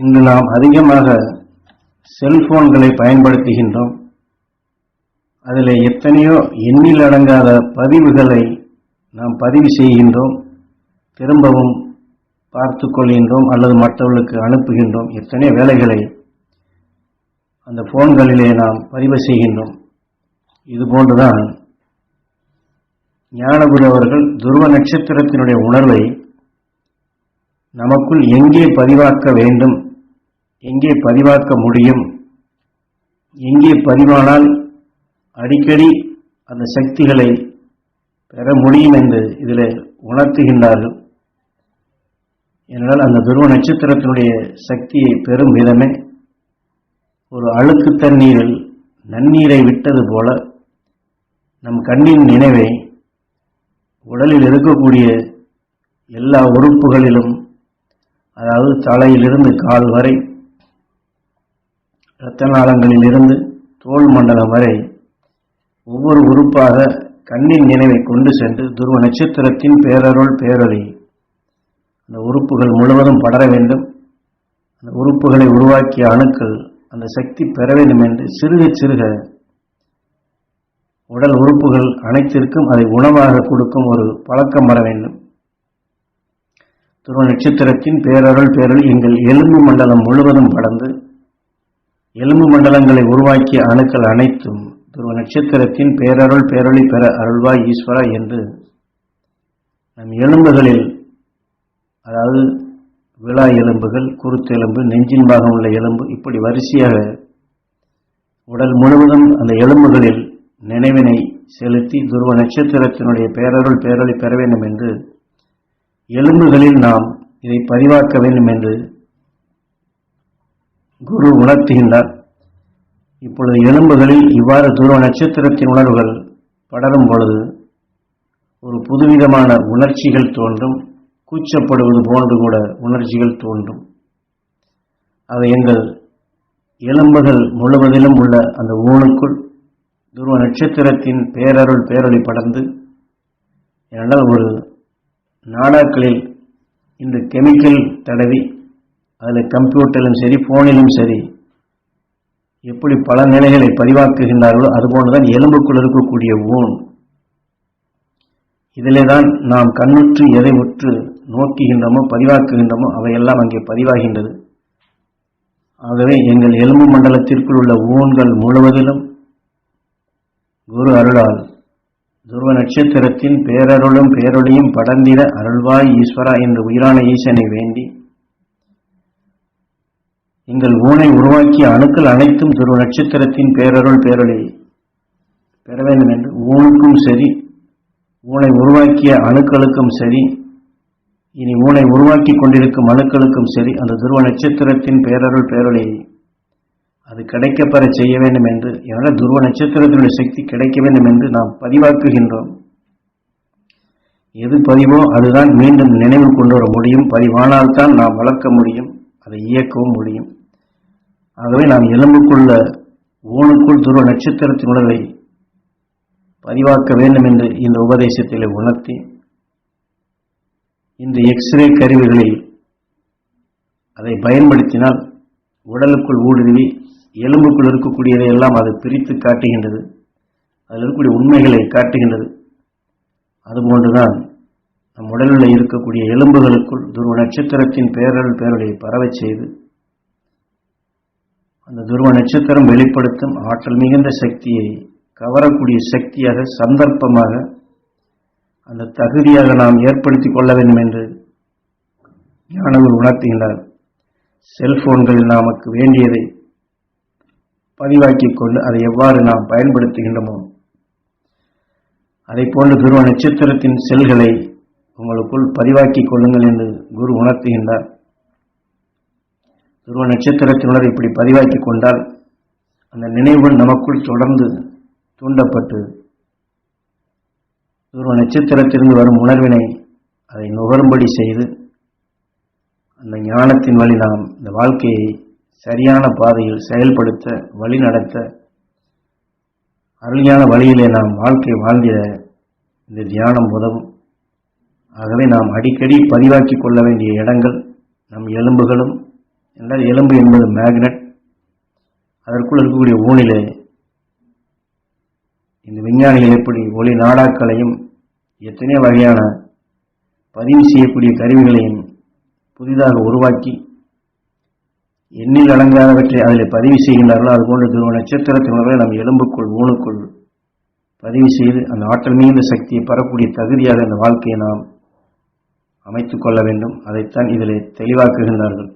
இன்று நாம் அதிகமாக செல்போன்களை பயன்படுத்துகின்றோம். அதில் எத்தனையோ எண்ணில் அடங்காத பதிவுகளை நாம் பதிவு செய்கின்றோம். திரும்பவும் பார்த்து கொள்கின்றோம் அல்லது மற்றவர்களுக்கு அனுப்புகின்றோம். எத்தனையோ வேலைகளை அந்த போன்களிலே நாம் பதிவு செய்கின்றோம். இது போன்றுதான் ஞானகுரு அவர்கள் துருவ நட்சத்திரத்தினுடைய உணர்வை நமக்குள் எங்கே பதிவாக்க வேண்டும் எங்கே பதிவாக்க முடியும்? எங்கே பதிவானால் அடிக்கடி அந்த சக்திகளை பெற முடியும் என்று இதில் உணர்த்துகின்றார்கள். ஏனென்றால் அந்த துருவ நட்சத்திரத்தினுடைய சக்தியை பெறும் விதமே ஒரு அழுக்கு தண்ணீரில் நன்னீரை விட்டது போல நம் கண்ணின் நினைவை உடலில் இருக்கக்கூடிய எல்லா உறுப்புகளிலும் அதாவது தலையிலிருந்து கால் வரை இரத்த நாளங்களில் இருந்து தோல் மண்டலம் வரை ஒவ்வொரு உறுப்பாக கண்ணின் நினைவை கொண்டு சென்று துருவ நட்சத்திரத்தின் பேரருள் பேரொளி. அந்த உறுப்புகள் முழுவதும் படர வேண்டும். அந்த உறுப்புகளை உருவாக்கிய அணுக்கள் அந்த சக்தி பெற வேண்டும் என்று சிறுக சிறுக உடல் உறுப்புகள் அனைத்திற்கும் அதை உணவாக கொடுக்கும் ஒரு பழக்கம் வர வேண்டும். துருவ நட்சத்திரத்தின் பேரருள் பேரொளி எங்கள் எலும்பு மண்டலம் முழுவதும் படர்ந்து எலும்பு மண்டலங்களை உருவாக்கிய அணுக்கள் அனைத்தும் துருவ நட்சத்திரத்தின் பேரருள் பேரொளி பெற அருள்வாய் ஈஸ்வரா என்று நம் எலும்புகளில் அதாவது விழா எலும்புகள் குருத்தெலும்பு நெஞ்சின் பாகம் உள்ள எலும்பு இப்படி வரிசையாக உடல் முழுவதும் அந்த எலும்புகளில் நினைவினை செலுத்தி துருவ நட்சத்திரத்தினுடைய பேரருள் பேரொளி பெற வேண்டும் என்று எலும்புகளில் நாம் இதை பதிவாக்க வேண்டும் என்று குரு உணர்த்துகின்றார். இப்பொழுது எலும்புகளில் இவ்வாறு துருவ நட்சத்திரத்தின் உணர்வுகள் படரும் பொழுது ஒரு புதுவிதமான உணர்ச்சிகள் தோன்றும் கூச்சப்படுவது போன்று கூட உணர்ச்சிகள் தோன்றும். அவை எங்கள் எலும்புகள் முழுவதிலும் உள்ள அந்த ஊனுக்குள் துருவ நட்சத்திரத்தின் பேரருள் பேரொளி படர்ந்து என்னால் ஒரு நாடாக்களில் இந்த கெமிக்கல் தடவி அதில் கம்ப்யூட்டரிலும் சரி ஃபோனிலும் சரி எப்படி பல நிலைகளை பதிவாக்குகின்றார்களோ அதுபோன்றுதான் எலும்புக்குள் இருக்கக்கூடிய ஊன். இதிலே தான் நாம் கண்ணுற்று எதை உற்று நோக்குகின்றோமோ பதிவாக்குகின்றோமோ அவையெல்லாம் அங்கே பதிவாகின்றது. ஆகவே எங்கள் எலும்பு மண்டலத்திற்குள் உள்ள ஊன்கள் முழுவதிலும் குரு அருளால் துருவ நட்சத்திரத்தின் பேரருளும் பேரொளியும் படர்ந்திட அருள்வாய் ஈஸ்வரா என்று உயிரான ஈசனை வேண்டி எங்கள் ஊனை உருவாக்கிய அணுக்கள் அனைத்தும் துருவ நட்சத்திரத்தின் பேரருள் பேரொளி. பெற வேண்டும் என்று ஊனுக்கும் சரி ஊனை உருவாக்கிய அணுக்களுக்கும் சரி இனி ஊனை உருவாக்கி கொண்டிருக்கும் அணுக்களுக்கும் சரி அந்த துருவ நட்சத்திரத்தின் பேரருள் பேரொளி. அது கிடைக்கப்பெற செய்ய வேண்டும் என்று ஏனால் துருவ நட்சத்திரத்தினுடைய சக்தி கிடைக்க வேண்டும் என்று நாம் பதிவாக்குகின்றோம். எது பதிவோ அதுதான் மீண்டும் நினைவு கொண்டு வர முடியும். பதிவானால்தான் நாம் வளர்க்க முடியும். அதை இயக்கவும் முடியும். ஆகவே நாம் எலும்புக்குள்ள ஊனுக்குள் துருவ நட்சத்திரத்தின் உணர்வை பதிவாக்க வேண்டும் என்று இந்த உபதேசத்தில் உணர்த்தி இந்த எக்ஸ்ரே கருவிகளில் அதை பயன்படுத்தினால் உடலுக்குள் ஊடுருவி எலும்புக்குள் இருக்கக்கூடியதை எல்லாம் அது பிரித்து காட்டுகின்றது அதில் இருக்கக்கூடிய உண்மைகளை காட்டுகின்றது. அதுபோன்றுதான் நம் உடலில் இருக்கக்கூடிய எலும்புகளுக்குள் துருவ நட்சத்திரத்தின் பேரல் பேரலை பரவச் செய்து அந்த துருவ நட்சத்திரம் வெளிப்படுத்தும் ஆற்றல் மிகுந்த சக்தியை கவரக்கூடிய சக்தியாக சந்தர்ப்பமாக அந்த தகுதியாக நாம் ஏற்படுத்திக் கொள்ள வேண்டும் என்று ஞானவர் உணர்த்துகின்றார். செல்போன்களில் நமக்கு வேண்டியதை பதிவாக்கிக் கொண்டு அதை எவ்வாறு நாம் பயன்படுத்துகின்றோமோ அதை போன்று துருவ நட்சத்திரத்தின் செல்களை உங்களுக்குள் பதிவாக்கிக் கொள்ளுங்கள் என்று குரு உணர்த்துகின்றார். துருவ நட்சத்திரத்தினர் இப்படி பதிவாக்கிக் கொண்டால் அந்த நினைவுகள் நமக்குள் தொடர்ந்து தூண்டப்பட்டு துருவ நட்சத்திரத்திலிருந்து வரும் உணர்வினை அதை நுகரும்படி செய்து அந்த ஞானத்தின் வழி நாம் இந்த வாழ்க்கையை சரியான பாதையில் செயல்படுத்த வழி நடத்த அருளியான வழியிலே நாம் வாழ்க்கை வாழ்ந்திட இந்த தியானம் உதவும். ஆகவே நாம் அடிக்கடி பதிவாக்கி கொள்ள வேண்டிய இடங்கள் நம் எலும்புகளும் என்றால் எலும்பு என்பது மேக்னெட் அதற்குள் இருக்கக்கூடிய ஊனிலே இந்த விஞ்ஞானிகள் எப்படி ஒளி நாடாக்களையும் எத்தனையோ வகையான பதிவு செய்யக்கூடிய கருவிகளையும் புதிதாக உருவாக்கி எண்ணில் அடங்காதவற்றை அதில் பதிவு செய்கின்றார்களோ அதுபோன்ற துருவ நட்சத்திரத்தினர்களை நம் எலும்புக்குள் ஊனுக்குள் பதிவு செய்து அந்த ஆற்றல் மிகுந்த சக்தியை பெறக்கூடிய தகுதியாக இந்த வாழ்க்கையை நாம் அமைத்துக் கொள்ள வேண்டும். அதைத்தான் இதில் தெளிவாக்குகின்றார்கள்.